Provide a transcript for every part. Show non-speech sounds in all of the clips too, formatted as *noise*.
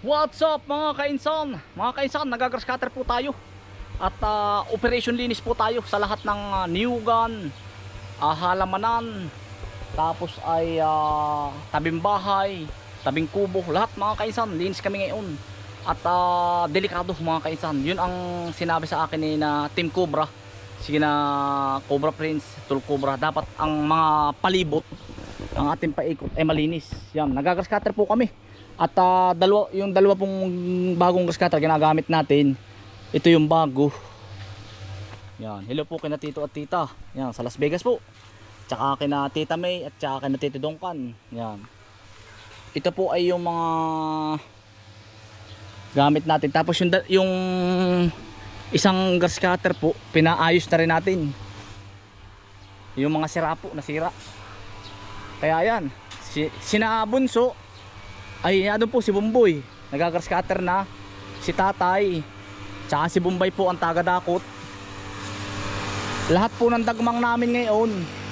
What's up mga kainsan? Mga kainsan, nagagrass cutter po tayo. At ah, operation linis po tayo sa lahat ng uh, niyugan, ah, halamanan, tapos ay ah, tabing bahay, tabing kubo, lahat mga kainsan, linis kami ngayon. At ah, delikado mga kainsan. Yun ang sinabi sa akin ni na Team Cobra. Sige na Cobra Prince, Tool Cobra. Dapat ang mga palibot ang ating paikot ay malinis. Yan, nagagrass cutter po kami. At ah, dalawa, yung dalawa pong bagong grass cutter ginagamit natin. Ito yung bago. Yan, hello po kina Tito at Tita. Yan, sa Las Vegas po. Tsaka kina Tita May at tsaka kina Tito Dongkan. Yan. Ito po ay yung mga gamit natin. Tapos yung, yung isang grass cutter po, pinaayos na rin natin. Yung mga sira po, nasira. Kaya yan, si, sina Bunso, ay ano po si Bumboy, nagagrass cutter na, si Tatay, tsaka si Bumbay po ang taga-dakot. Lahat po ng dagmang namin ngayon,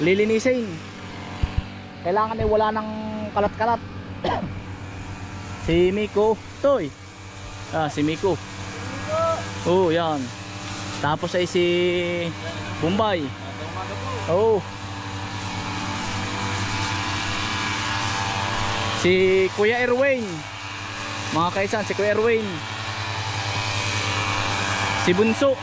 lilinisin. Kailangan ay wala ng kalat-kalat. *coughs* si Miko, Toy. Ah, si Miko. Oh, yan. Tapos ay si Bumbay. Oh. Si Kuya Erwin. Mga kaisan, si Kuya Erwin. Si Bunso.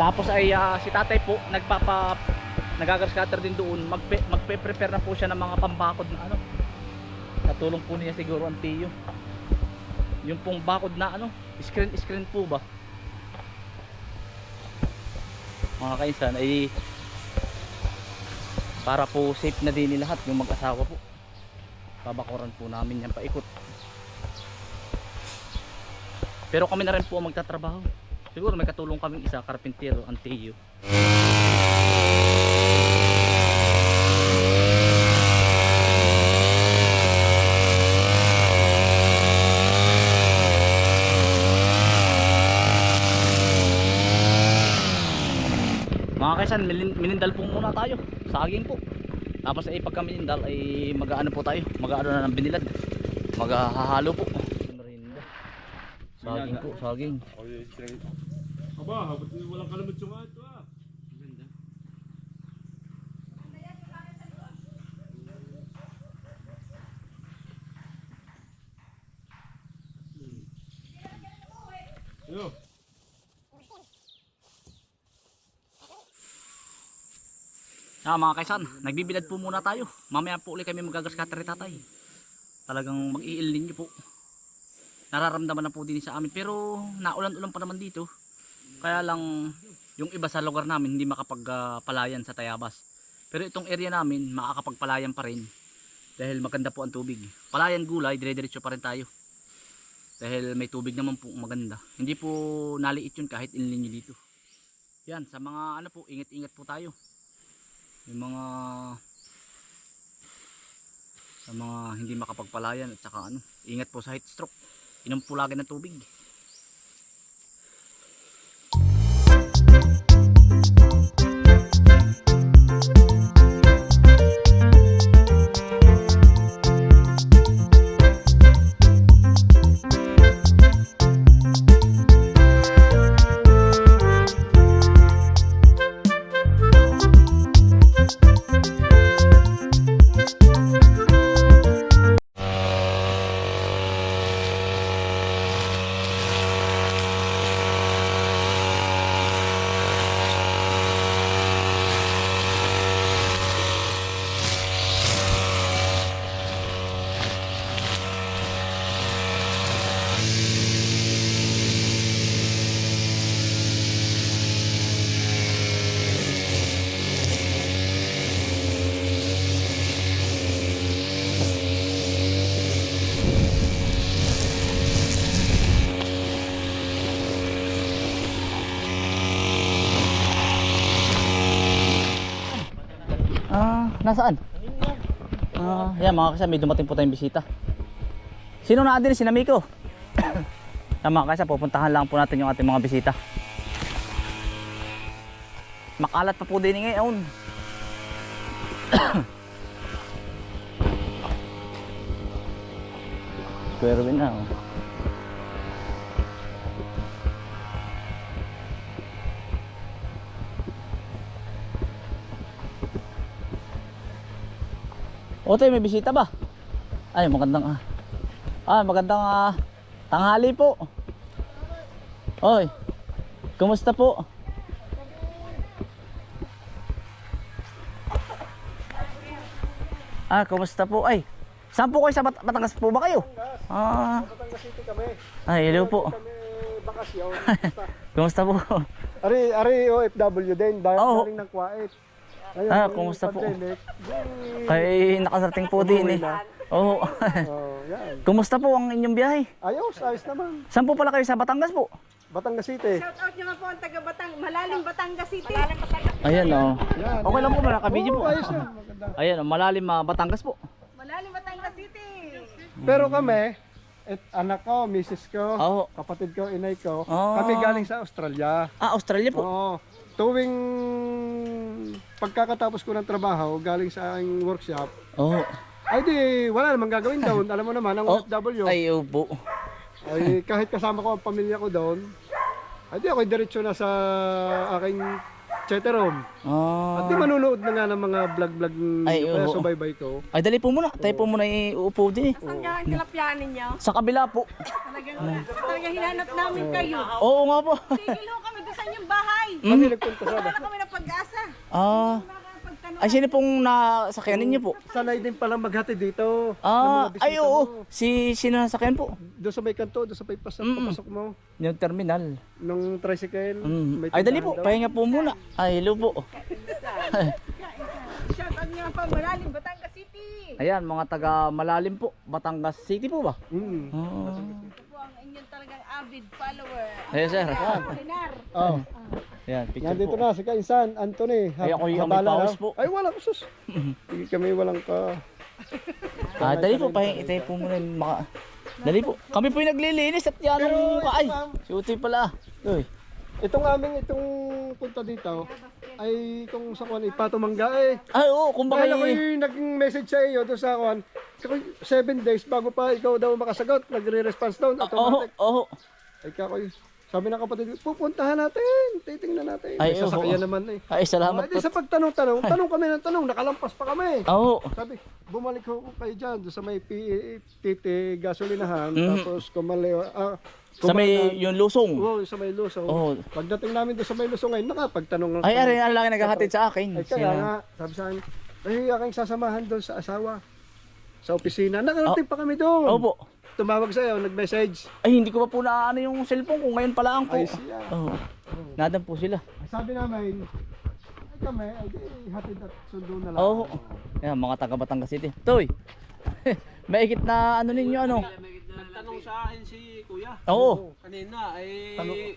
Tapos ay ah, si tatay po nagpapa nagagascatter din doon magpe, magpe-prepare na po siya ng mga pambakod na ano natulong po niya siguro ang tiyo yung pong bakod na ano screen screen po ba mga kainsan ay para po safe na din lahat yung mag-asawa po. Babakuran po namin yan paikot. Pero kami na rin po magtatrabaho. Siguro may katulong kaming isa karpintero ang mga kaisan minindal po muna tayo. Saging po. Tapos ay pagka minindal ay mag-ano po tayo. Mag-ano na ng binilad. Maghahalo po. Saging po saging. Aba, ba't walang kalamit yung ato ah? Yo. Ah, mga kaisan, nagbibilad po muna tayo. Mamaya po ulit kami magagascatter ni tatay. Talagang mag-iilin niyo po. Nararamdaman na po din sa amin. Pero naulan-ulan pa naman dito. Kaya lang yung iba sa lugar namin hindi makapagpalayan sa Tayabas. Pero itong area namin makakapagpalayan pa rin. Dahil maganda po ang tubig. Palayan gulay, dire-diretso pa rin tayo. Dahil may tubig naman po maganda. Hindi po naliit yun kahit inilin nyo dito. Yan, sa mga ano po, ingat-ingat po tayo yung mga sa mga hindi makapagpalayan at saka ano ingat po sa heat stroke. Inom po lagi ng tubig Nasaan? Ah, yan mga kasama, may dumating po tayong bisita. Sino na din? Si Namiko. *coughs* yan mga kasama, pupuntahan lang po natin yung ating mga bisita. Makalat pa po din ngayon. *coughs* Square win na oh. Ote, may bisita ba? Ay, magandang ah. Ah, magandang ah, tanghali po. Oy. Kumusta po? Ah, kumusta po? Ay, saan po kayo sa Bat- Batangas po ba kayo? Ah, Batangas City kami. ay, hello po. Kami bakasyon. *laughs* Kumusta po? ari, ari OFW din. Dahil galing ng Kuwait. Ngayon, Ah, kumusta po? pandemic, di- *laughs* Kay nakasarting po din eh. Oo. Oh, yan. kumusta po ang inyong biyahe? Ayos, ayos naman. Saan po pala kayo sa Batangas po? Batangas City. Shout out nyo nga po ang taga Batang, malalim Batangas City. Malalim Batangas. Ayan oh. Yan. Okay lang po, nakabidyo po. Oo, ayos yan. Maganda. Ayan, oh, malalim ah, Batangas po. Malalim Batangas City. Pero kami, et, anak ko, misis ko, Oo. kapatid ko, inay ko, Ah. kami galing sa Australia. Ah, Australia po. Oo. Tuwing pagkakatapos ko ng trabaho, galing sa aking workshop, Oo. ay di, wala namang gagawin doon. *laughs* Alam mo naman, ang Oh, OFW. Ay, opo. Ay, kahit kasama ko ang pamilya ko doon, ay di ako diretso na sa aking chateroom. Ah. At di manunood na nga ng mga vlog-vlog Ay, kaya oo. subaybay ko. Ay, dali po muna. Tayo po muna iupo din eh. Saan nga ang tilapyaan ninyo? Sa kabila po. Talagang, talagang hinanap namin kayo. Oo nga po. Tigil ho kami doon sa inyong bahay. Kami nagpunta sana. Wala kami ng pag-asa. Ah. Ay, sino pong nasakyan ninyo po? Sanay din palang maghati dito. Ah, ay mo. oo. Si sino nasakyan po? Doon sa may kanto, doon sa may pasok, Mm-mm. papasok mo. Yung terminal. Nung tricycle. Mm. Ay, dali po. daw. Pahinga po muna. Ay, hello po. Shout out nga po, malalim Batangas City. Ayan, mga taga malalim po. Batangas City po ba? Mm. Ah. Ito po ang inyong talagang avid follower. Ayan, sir. Kulinar. Oh, Ayan, picture nandito po. na si Kainsan, Anthony. Ay, ako yung may habala, po. Ay, wala ko sus. *laughs* Hindi kami walang ka. Ah, dali po. Pahinga. Itayo po muna yung mga... Dali po. Kami po yung naglilinis at yan ang Pero, ay. ma'am. Si Utoy pala. Uy. Itong aming itong punta dito ay itong sa kwan ipatumangga eh. Ay, oo. Kung baka Dahil ako yung nag-message sa iyo doon sa kwan, kakoy, seven days bago pa ikaw daw makasagot, nagre-response down, Oo, automatic. oo. Ay kakoy, sabi ng kapatid, pupuntahan natin, titingnan natin. Ay, May oo. sasakyan naman eh. Ay, salamat Ay, po. di sa pagtanong-tanong, tanong kami ng tanong, nakalampas pa kami. Oo. Sabi, bumalik ko kayo dyan doon sa may PTT gasolinahan, Mhm. tapos kumali, ah, Sa may yung lusong. Oo, sa may Lusong. Oo. Pagdating namin doon sa may Lusong ngayon, nakapagtanong ng Ay, aray, lang yung naghahatid sa akin. Ay kaya nga, sabi sa akin, ay aking sasamahan doon sa asawa. Sa opisina. Nakarating pa kami doon. Opo. Tumawag sa'yo, nag-message. Ay, hindi ko pa po na ano yung cellphone ko. Ngayon pala ang po. Ay siya. Oo. Nadan po sila. Sabi namin, ay kami, ay di, hatid at sundo na lang. Oo. Yan, mga taga Batangas City. Toy. *laughs* Maigit na ano ninyo ano? Nagtanong sa akin si Kuya. Oo. Kanina ay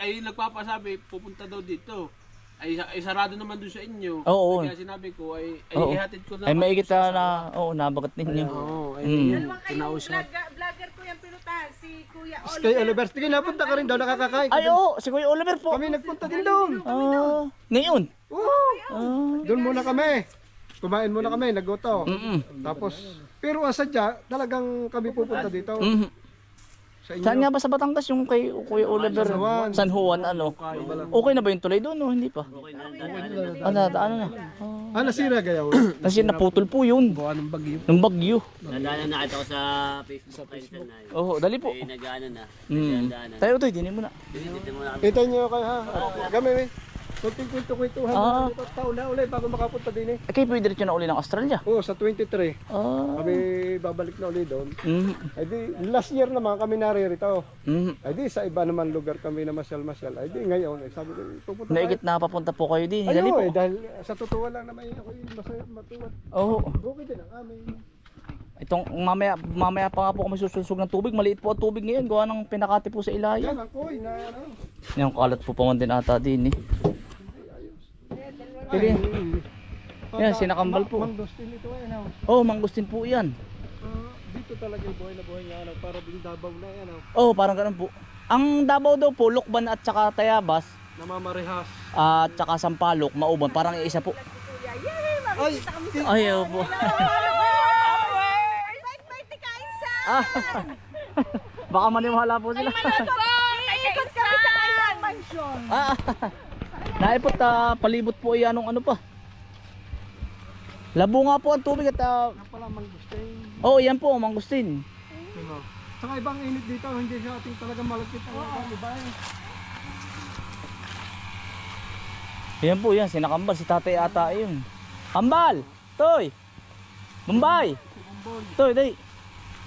ay nagpapasabi pupunta daw dito. Ay, ay sarado naman doon sa inyo. Oo. Kaya sinabi ko ay ay Oo. ihatid ko na. Ay maigit na na oo, nabagat ninyo. Oo, ay Mm. Dalawang kayong si Kuya Kay Oliver. Oliver, sige napunta ka rin daw, nakakakain. ka Ay din. oo, si Kuya Oliver po. Kami nagpunta din doon. Ah, ngayon. Oo. Ah. Doon muna kami. Kumain muna kami, nagoto. Mm. Tapos, pero ang sadya, talagang kami pupunta dito. Mm. Sa inyo. Saan nga ba sa Batangas yung kay Kuya Oliver? San Juan. San Juan ano? Okay na ba yung tulay doon o hindi pa? Ano na, ano na? Ah, nasira gayaw. *clears throat* Kasi naputol po yun. Buwan ng bagyo. Ng bagyo. Nadaanan na ko sa Facebook. Sa Facebook. Oo, dali po. eh, nag-ano na. Mm. Nadaanan. Tayo to, dinin mo na. Dito mo na Kita nyo kayo ha. Kami, may kunting kwento-kwentuhan Ah. na dito. Taon na ulit bago makapunta din eh. Eh, kayo pwede rin na uli ng Australia. Oo, sa 23. Ah. Kami babalik na ulit doon. Mm. Ay di, last year naman kami naririto. Mm. Ay di, sa iba naman lugar kami na masyal-masyal. Ay di, ngayon, eh, sabi ko, pupunta Naigit na papunta po kayo din. Ay, Dali oo, po. eh, dahil sa totoo lang naman ako yung masaya, matuwad. Oo. Okay din ang aming... Itong mamaya, mamaya pa nga po kami susulsog ng tubig. Maliit po ang tubig ngayon. Gawa ng pinakati po sa ilayan. Yan ang koy na ano. Yung kalat po pa man din ata din eh. Pili. Yan, sinakambal po. Mangustin ito eh. Ano. Oh, mangustin po yan. Ah, dito talaga yung buhay na buhay nga. Ano, para din dabaw na yan. Ano, Oh, parang ganun po. Ang Davao daw po, Lukban at saka Tayabas namamarehas. at saka Sampaloc, Mauban, parang iisa po. Ay, Ay, oh po. Ah, Baka maniwala po sila. Iikot kami sa kanyang *laughs* mansyon. ah, naipot ah, palibot po yan anong ano pa. Labo nga po ang tubig at Yan pala mangustin. oh yan po mangustin. Diba? Saka ibang init dito, hindi siya ating talaga malagkit ang ibang iba eh. Yan po yan, sinakambal si tatay ata yun. Kambal! Toy! Bombay! Toy, day!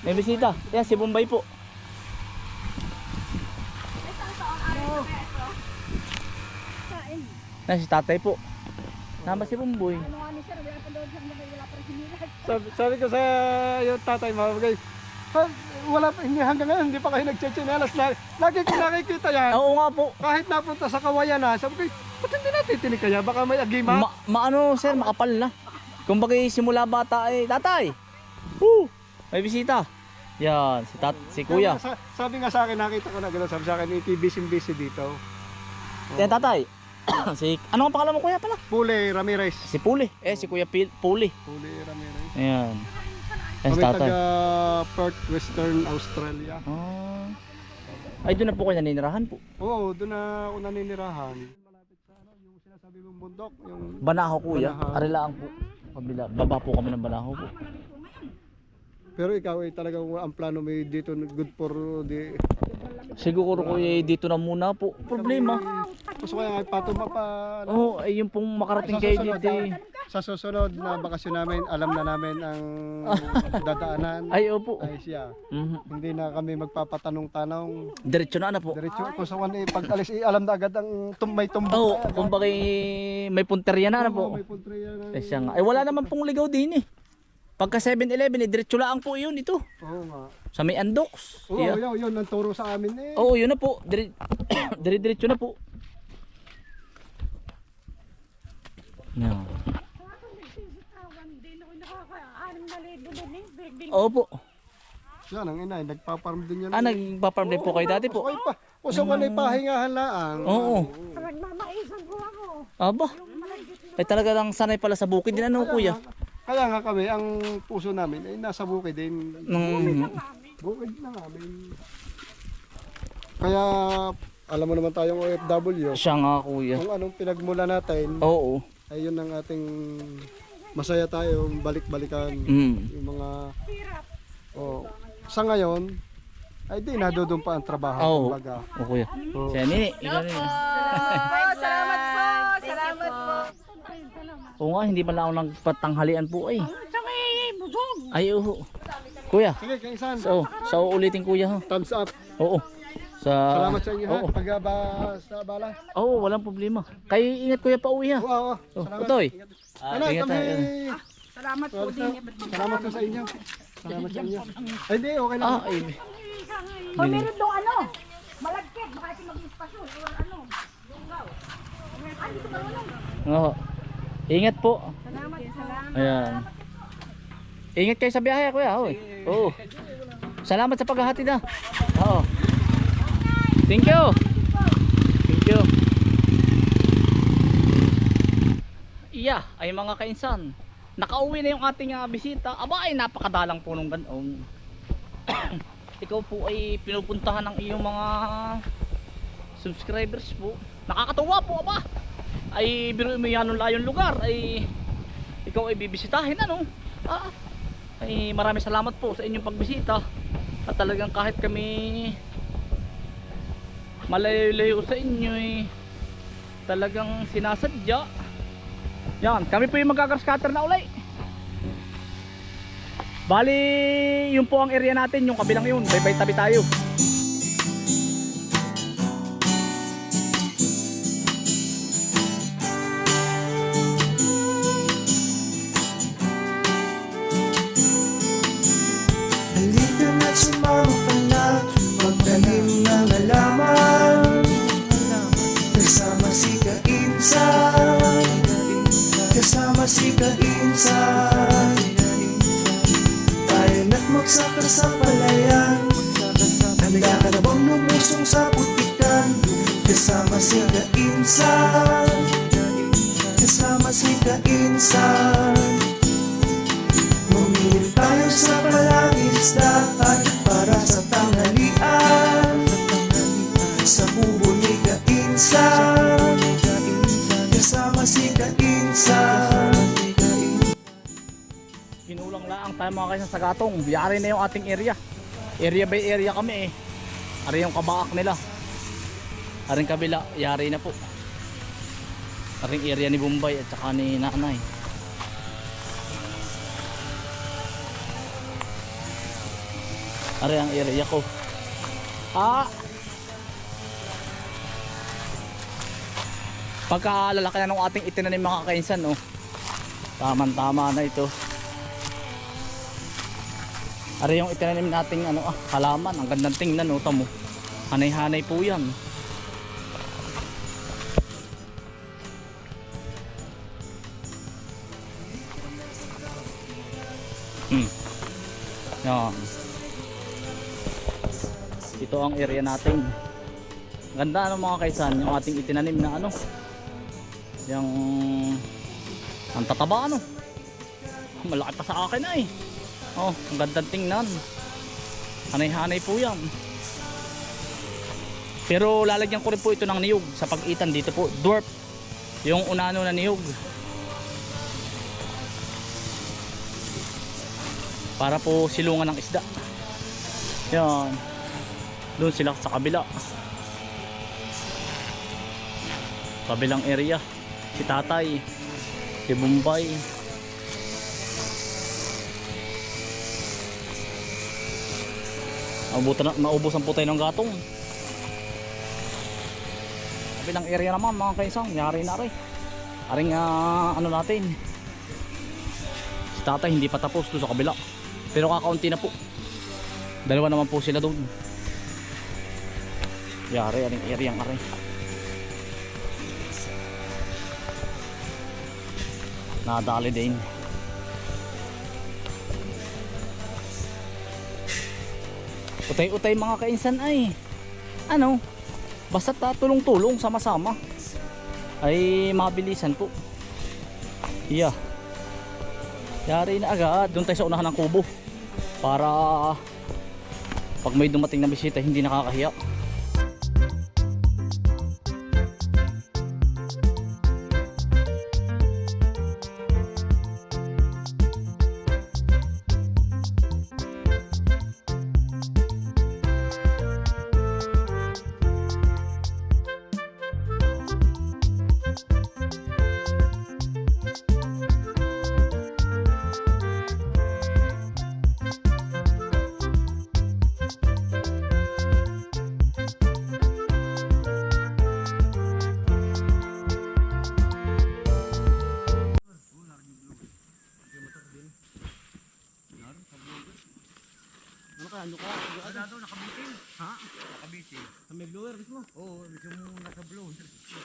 May bisita. Yan, si Bombay po. Yan, si tatay po. Nama si Bomboy. Sabi, sabi ko sa yung tatay mo, okay, "Ha, wala pa, hindi hanggang ngayon, hindi pa kayo nagchichinelas. Lagi, lagi ko nakikita yan. Oo nga po. Kahit napunta sa kawayan na, sabi ko, ba't hindi natin tinig kaya? Baka may agima. Ma, maano sir, makapal na. Kung bagay simula bata ay, tatay! Woo! May bisita. Yan, si, tat, si kuya. Sa- sabi nga sa akin, nakita ko na gano'n, sabi sa akin, busy-busy dito. Yan tatay. *coughs* si, ano ang pangalan mo kuya pala? Pule Ramirez. Si Puli. Eh, si Kuya Pil, Puli. Pule Ramirez. Ayan. Yan si Kami tatay. taga Perth, Western Australia. Ah. Ay, doon na po kayo naninirahan po. Oo, doon na ako naninirahan. Malapit sa ano, yung sinasabi mong bundok, yung Banaho kuya. Banahaw. Arilaan po. Pabila. Baba po kami ng Banaho po. Pero ikaw ay talagang ang plano mo ay dito good for the Siguro kuya dito na muna po. Problema. Gusto ko yung patuma pa ano, Oo, oh, ay yung pong makarating kayo dito eh. sa susunod na bakasyon namin, alam na namin ang *laughs* dadaanan. Ay, opo. Ay siya. Mhm. Hindi na kami magpapatanong-tanong. Diretso na ano po. Diretso kung sa one eh, pag alis eh, alam na agad ang tum may tumbok. Oo, na agad. kung bagay may punteriya na ano po. May puntriya na. Eh, siya nga. Ay, wala naman pong ligaw din eh. Pagka 7-Eleven, eh, diretso lang po yun ito. Oo nga. Sa may Andox. Oo, Yeah. yun, yun, nanturo sa amin eh. Oo, yun na po. Dire *coughs* dire-diretso na po. No. Opo. Yan ang inay, nagpaparm din yan. Ah, nagpa-farm din po kayo dati po. Okay pa. Kung sa one ay pahingahan laang. Oo. Aba. Ay talaga lang sanay pala sa bukid din ano kuya. Kaya nga kami, ang puso namin ay nasa bukid din. Nung Bukid na namin. Kaya, alam mo naman tayong OFW, siya nga kuya. kung anong pinagmula natin, Oo. ay yun ang ating masaya tayo balik-balikan. Mm. Yung mga, oh, sa ngayon, ay di nadudun pa ang trabaho. Oo. kumbaga. O kuya. Oo. Siya nini. Ikaw nini. *laughs* Oo nga, hindi pala ako nagpatanghalian po ay. Ay, oo. Kuya. Sige, kaisan. So, sa uulitin kuya ha. Thumbs up. Oo. Sa Salamat sa inyo ha. Oo. Pag ba, sa bala. Oo, walang problema. Kayo ingat kuya pa uwi ha. Oo, oo. Oh, Salamat. Utoy. Ano, ingat kami... tayo. Salamat po din. Salamat po sa inyo. Salamat sa inyo. *laughs* Ay, hindi, okay lang. Ah, ay. O meron doon ano? Malagkit. Baka ito maging espasyon. Or ano? Lunggaw. Ah, dito marunong. Oo. Ingat po. Salamat. Salamat. Ayan. Ingat kayo sa biyahe, kuya. Oy. Oo. Salamat sa paghahati na. Oo. Thank you. Thank you. Iya, ay mga kainsan. Nakauwi na yung ating ah, bisita. Aba ay napakadalang po nung ganong. *coughs* Ikaw po ay pinupuntahan ng iyong mga subscribers po. Nakakatuwa po aba. Ay biro mo yan ng layong lugar ay ikaw ay bibisitahin ano. Ah, ay maraming salamat po sa inyong pagbisita. At talagang kahit kami malayo-layo sa inyo eh, talagang sinasadya. Yan, kami po yung magagrass cutter na ulay. Bali, yun po ang area natin, yung kabilang yun. Bye-bye tabi tayo. Si Kainsan Tayo na't magsaka sa palayan Handa ka na bang lumusong sa putikan Kasama si Kainsan Kasama si Kainsan Mamili tayo sa palangis dapat mga kaisan sa gatong. Yari na yung ating area. Area by area kami eh. Ari yung kabaak nila. Aring kabila, yari na po. Aring area ni Bombay at saka ni Nanay. Ari ang area ko. Ah! Pagka lalaki na ng ating itinanim mga kainsan, oh. Taman-tama na ito. Ari yung itinanim nating ano ah, halaman. Ang gandang tingnan, oh, tamo. Hanay-hanay po yan. Hmm. Yan. Ito ang area natin. Ganda ano mga kaisan, yung ating itinanim na ano. Yung ang tataba ano. Malaki pa sa akin ay. Oh, ang gandang tingnan. Hanay-hanay po yan. Pero lalagyan ko rin po ito ng niyog sa pagitan dito po. Dwarf. Yung unano na niyog. Para po silungan ng isda. Yan. Doon sila sa kabila. Kabilang area. Si tatay. Si Bombay. Naubutan na, naubusan po tayo ng gatong. Kabilang area naman mga kaisang. Yari na rin. Aring ah, ano natin. Si tatay hindi pa tapos doon sa kabila. Pero kakaunti na po. Dalawa naman po sila doon. Yari, aring area ang aring. Nadali din. Utay-utay mga kainsan ay ano, basta tulong-tulong sama-sama ay mabilisan po. Yeah. Yari na agad, doon tayo sa unahan ng kubo para pag may dumating na bisita hindi nakakahiya.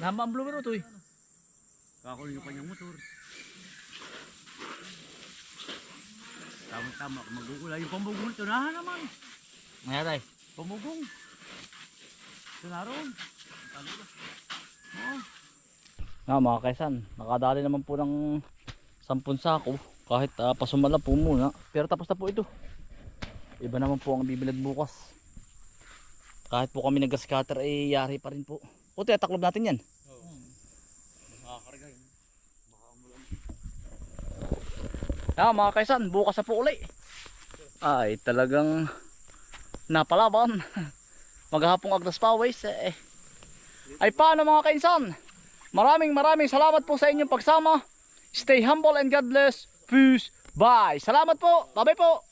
Lama ang blower to eh. Kakulo yung kanyang motor. Tama-tama, magugula. Yung pambugong ito na naman. Ngayon tayo. Pambugong. Ito na ron. nga mga kaisan nakadali naman po ng 10 sako kahit uh, pasumala po muna pero tapos na po ito iba naman po ang bibilad bukas kahit po kami nag-scatter ay yari pa rin po o tataklob natin yan Ah, mga kaisan, bukas na po uli. Ay, talagang napalaban. *laughs* Maghapong agdas pawis eh. Ay paano mga kaisan? Maraming maraming salamat po sa inyong pagsama. Stay humble and God bless. Peace. Bye. Salamat po. Bye-bye po.